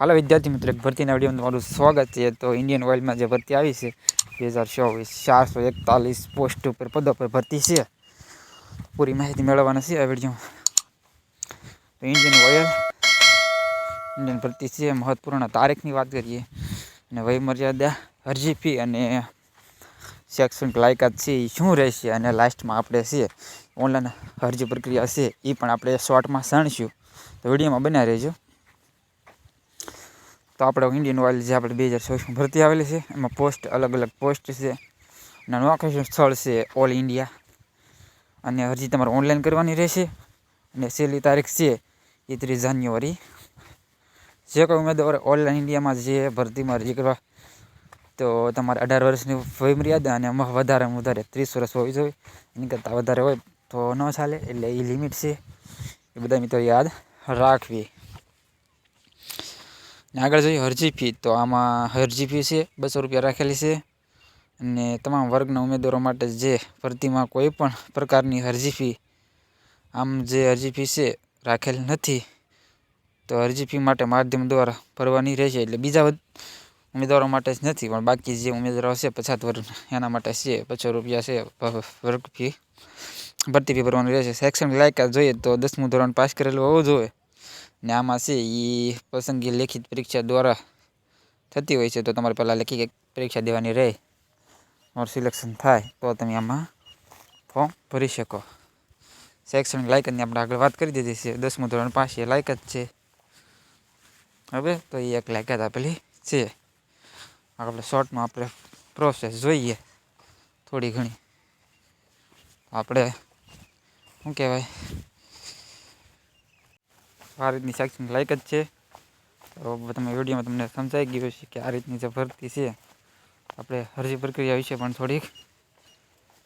હાલો વિદ્યાર્થી મિત્રો, એક ભરતીના વિડીયોમાં તમારું સ્વાગત છે. તો ઇન્ડિયન ઓઇલમાં જે ભરતી આવી છે, બે હજાર ચોવીસ, ચારસો એકતાલીસ પોસ્ટ ઉપર પદો પર ભરતી છે. પૂરી માહિતી મેળવવાના છે આ વિડીયોમાં. તો ઇન્ડિયન ઓઇલ ઇન્ડિયન ભરતી છે, મહત્વપૂર્ણ તારીખની વાત કરીએ. અને વયમર્યાદા, અરજી ફી અને શૈક્ષણિક લાયકાત છે એ શું રહેશે? અને લાસ્ટમાં આપણે છે ઓનલાઈન અરજી પ્રક્રિયા છે એ પણ આપણે શોર્ટમાં જાણીશું તો વિડીયોમાં બન્યા રહેજો. તો આપણે ઇન્ડિયન ઓઇલ જે આપણે બે હજાર ચોવીસમાં ભરતી આવેલી છે, એમાં પોસ્ટ અલગ અલગ પોસ્ટ છે, અને નોકરીનું સ્થળ છે ઓલ ઇન્ડિયા અને અરજી તમારે ઓનલાઈન કરવાની રહેશે, અને છેલ્લી તારીખ છે એ ત્રીસ જાન્યુઆરી. જે કોઈ ઉમેદવાર ઓનલાઈન ઇન્ડિયામાં જે ભરતીમાં અરજી કરવા, તો તમારે અઢાર વર્ષની વય મર્યાદા અને એમાં વધારેમાં વધારે ત્રીસ વર્ષ હોવી જોઈએ. એની કરતાં વધારે હોય તો ન ચાલે, એટલે એ લિમિટ છે. એ બધા મિત્રો યાદ રાખવી. આગળ જોઈએ અરજી ફી તો આમાં અરજી ફી છે, બસો રૂપિયા રાખેલી છે. અને તમામ વર્ગના ઉમેદવારો માટે જે ભરતીમાં કોઈ પણ પ્રકારની અરજી ફી આમ જે અરજી ફી છે, રાખેલ નથી, તો અરજી ફી માટે માધ્યમ દ્વારા ભરવાની રહેશે. એટલે બીજા ઉમેદવારો માટે જ નથી, પણ બાકી જે ઉમેદવારો છે પછાત વર્ગ એના માટે છે પચાસ રૂપિયા છે વર્ગ ફી ભરતી ફી ભરવાની રહેશે. શૈક્ષણિક લાયકાત જોઈએ તો દસમું ધોરણ પાસ કરેલું હોવું જોઈએ. ને આમાં છે એ પસંદગી લેખિત પરીક્ષા દ્વારા થતી હોય છે, તો તમારે પહેલાં લેખિત પરીક્ષા દેવાની રહે ઓર સિલેક્શન થાય, તો તમે આમાં ફોર્મ ભરી શકો. શૈક્ષણિક લાયકાતની આપણે આગળ વાત કરી દીધી છે, દસમું ધોરણ પાસ એ લાયકાત છે. હવે તો એ એક લાયકાત આપેલી છે. આપણે શોર્ટમાં આપણે પ્રોસેસ જોઈએ, થોડી ઘણી. આપણે, શું કહેવાય? આ રીતની સેક્શન લાઈક જ છે. તો તમે વિડીયોમાં તમને સમજાઈ ગયું છે કે આ રીતની જે ભરતી છે, આપણે અરજી પ્રક્રિયા વિશે પણ થોડીક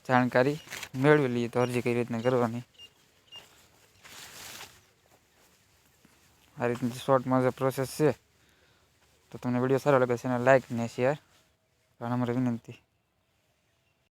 જાણકારી મેળવી લઈએ તો અરજી કઈ રીતના કરવાની. આ રીતની શોર્ટમાં જે પ્રોસેસ છે, તો તમને વીડિયો સારો લાગે છે એને લાઇક ને શેર ઘણા મારી વિનંતી.